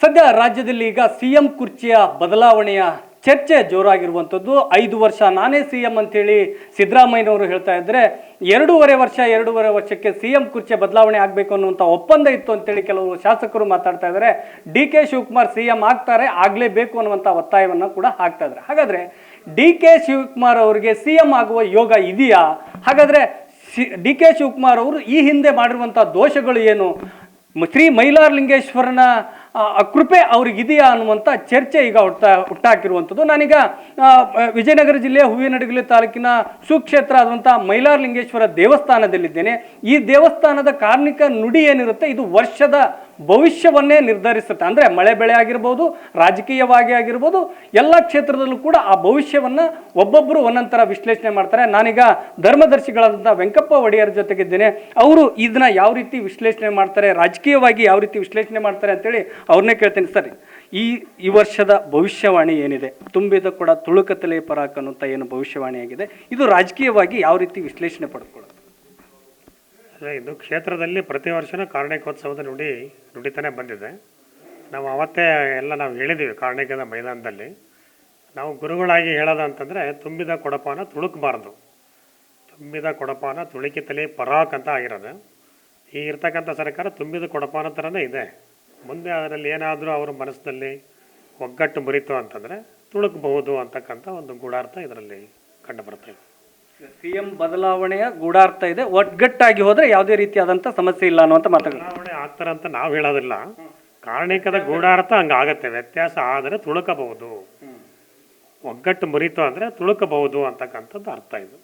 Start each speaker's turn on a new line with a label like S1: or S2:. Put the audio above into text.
S1: ಸದ್ಯ ರಾಜ್ಯದಲ್ಲಿ ಈಗ ಸಿಎಂ ಕುರ್ಚಿಯ ಬದಲಾವಣೆಯ ಚರ್ಚೆ ಜೋರಾಗಿರುವಂಥದ್ದು. ಐದು ವರ್ಷ ನಾನೇ ಸಿ ಎಂ ಅಂತೇಳಿ ಸಿದ್ದರಾಮಯ್ಯನವರು ಹೇಳ್ತಾ ಇದ್ದರೆ ಎರಡೂವರೆ ವರ್ಷ, ಎರಡೂವರೆ ವರ್ಷಕ್ಕೆ ಸಿ ಎಂ ಕುರ್ಚಿಯ ಬದಲಾವಣೆ ಆಗಬೇಕು ಅನ್ನುವಂಥ ಒಪ್ಪಂದ ಇತ್ತು ಅಂತೇಳಿ ಕೆಲವರು ಶಾಸಕರು ಮಾತಾಡ್ತಾ ಇದ್ದಾರೆ. D K Shivakumar C M ಆಗ್ತಾರೆ, ಆಗಲೇಬೇಕು ಅನ್ನುವಂಥ ಒತ್ತಾಯವನ್ನು ಕೂಡ ಹಾಕ್ತಾ ಇದ್ದಾರೆ. ಹಾಗಾದರೆ ಡಿ ಕೆ ಶಿವಕುಮಾರ್ ಅವರಿಗೆ ಸಿ ಎಂ ಆಗುವ ಯೋಗ ಇದೆಯಾ? ಹಾಗಾದ್ರೆ ಡಿ ಕೆ ಶಿವಕುಮಾರ್ ಅವರು ಈ ಹಿಂದೆ ಮಾಡಿರುವಂಥ ದೋಷಗಳು ಏನು? ಶ್ರೀ ಮೈಲಾರಲಿಂಗೇಶ್ವರನ ಕೃಪೆ ಅವ್ರಿಗಿದೆಯಾ ಅನ್ನುವಂಥ ಚರ್ಚೆ ಈಗ ಹುಟ್ಟ ಹುಟ್ಟಾಕಿರುವಂಥದ್ದು. ನಾನೀಗ ವಿಜಯನಗರ ಜಿಲ್ಲೆಯ ಹೂವಿನಡಗಲಿ ತಾಲೂಕಿನ ಸುಕ್ಷೇತ್ರ ಆದಂಥ ಮೈಲಾರಲಿಂಗೇಶ್ವರ ದೇವಸ್ಥಾನದಲ್ಲಿದ್ದೇನೆ. ಈ ದೇವಸ್ಥಾನದ ಕಾರ್ಮಿಕ ನುಡಿ ಏನಿರುತ್ತೆ, ಇದು ವರ್ಷದ ಭವಿಷ್ಯವನ್ನೇ ನಿರ್ಧರಿಸುತ್ತೆ. ಅಂದರೆ ಮಳೆ ಬೆಳೆ ಆಗಿರ್ಬೋದು, ರಾಜಕೀಯವಾಗಿ ಆಗಿರ್ಬೋದು, ಎಲ್ಲ ಕ್ಷೇತ್ರದಲ್ಲೂ ಕೂಡ ಆ ಭವಿಷ್ಯವನ್ನು ಒಬ್ಬೊಬ್ಬರು ಒಂದೊಂಥರ ವಿಶ್ಲೇಷಣೆ ಮಾಡ್ತಾರೆ. ನಾನೀಗ ಧರ್ಮದರ್ಶಿಗಳಾದಂಥ ವೆಂಕಪ್ಪ ಒಡೆಯರ್ ಜೊತೆಗಿದ್ದೇನೆ. ಅವರು ಇದನ್ನ ಯಾವ ರೀತಿ ವಿಶ್ಲೇಷಣೆ ಮಾಡ್ತಾರೆ, ರಾಜಕೀಯವಾಗಿ ಯಾವ ರೀತಿ ವಿಶ್ಲೇಷಣೆ ಮಾಡ್ತಾರೆ ಅಂತೇಳಿ ಅವ್ರನ್ನೇ ಕೇಳ್ತೀನಿ. ಸರಿ, ಈ ಈ ವರ್ಷದ ಭವಿಷ್ಯವಾಣಿ ಏನಿದೆ? ತುಂಬಿದ ಕೂಡ ತುಳುಕತಲೆ ಪರಾಕ್ ಅನ್ನುವಂಥ ಏನು ಭವಿಷ್ಯವಾಣಿಯಾಗಿದೆ ಇದು ರಾಜಕೀಯವಾಗಿ ಯಾವ ರೀತಿ ವಿಶ್ಲೇಷಣೆ ಪಡ್ಕೊಳ್ಳೋದು
S2: ಇದು ಕ್ಷೇತ್ರದಲ್ಲಿ ಪ್ರತಿ ವರ್ಷವೂ ಕಾರ್ಣಿಕೋತ್ಸವದ ನುಡಿ, ನುಡಿತಾನೆ ಬಂದಿದೆ. ನಾವು ಅವತ್ತೇ ಎಲ್ಲ ನಾವು ಹೇಳಿದ್ದೀವಿ ಕಾರ್ಣಿಕದ ಮೈದಾನದಲ್ಲಿ. ನಾವು ಗುರುಗಳಾಗಿ ಹೇಳೋದು ಅಂತಂದರೆ ತುಂಬಿದ ಕೊಡಪಾನ ತುಳುಕಬಾರ್ದು. ತುಂಬಿದ ಕೊಡಪಾನ ತುಳುಕಿತಲಿ ಪರಾಕ್ ಅಂತ ಆಗಿರೋದು. ಈ ಇರ್ತಕ್ಕಂಥ ಸರ್ಕಾರ ತುಂಬಿದ ಕೊಡಪಾನ ಥರನೇ ಇದೆ. ಮುಂದೆ ಅದರಲ್ಲಿ ಏನಾದರೂ ಅವರ ಮನಸ್ಸಿನಲ್ಲಿ ಒಗ್ಗಟ್ಟು ಮುರಿತು ಅಂತಂದರೆ ತುಳುಕಬಹುದು ಅಂತಕ್ಕಂಥ ಒಂದು ಗೂಢಾರ್ಥ ಇದರಲ್ಲಿ ಕಂಡು ಬರುತ್ತೆ.
S1: ಸಿ ಎಂ ಬದಲಾವಣೆಯ ಗೂಢಾರ್ಥ ಇದೆ. ಒಗ್ಗಟ್ಟಾಗಿ ಹೋದ್ರೆ ಯಾವುದೇ ರೀತಿಯಾದಂಥ ಸಮಸ್ಯೆ ಇಲ್ಲ ಅನ್ನುವಂಥ ಮಾತುಗಳು.
S2: ಬದಲಾವಣೆ ಆಗ್ತಾರೆ ಅಂತ ನಾವು ಹೇಳೋದಿಲ್ಲ. ಕಾರಣಿಕದ ಗೂಢಾರ್ಥ ಹಂಗಾಗತ್ತೆ. ವ್ಯತ್ಯಾಸ ಆದರೆ ತುಳುಕಬಹುದು. ಒಗ್ಗಟ್ಟು ಮುರಿತು ಅಂದರೆ ತುಳುಕಬಹುದು ಅಂತಕ್ಕಂಥದ್ದು ಅರ್ಥ ಇದು.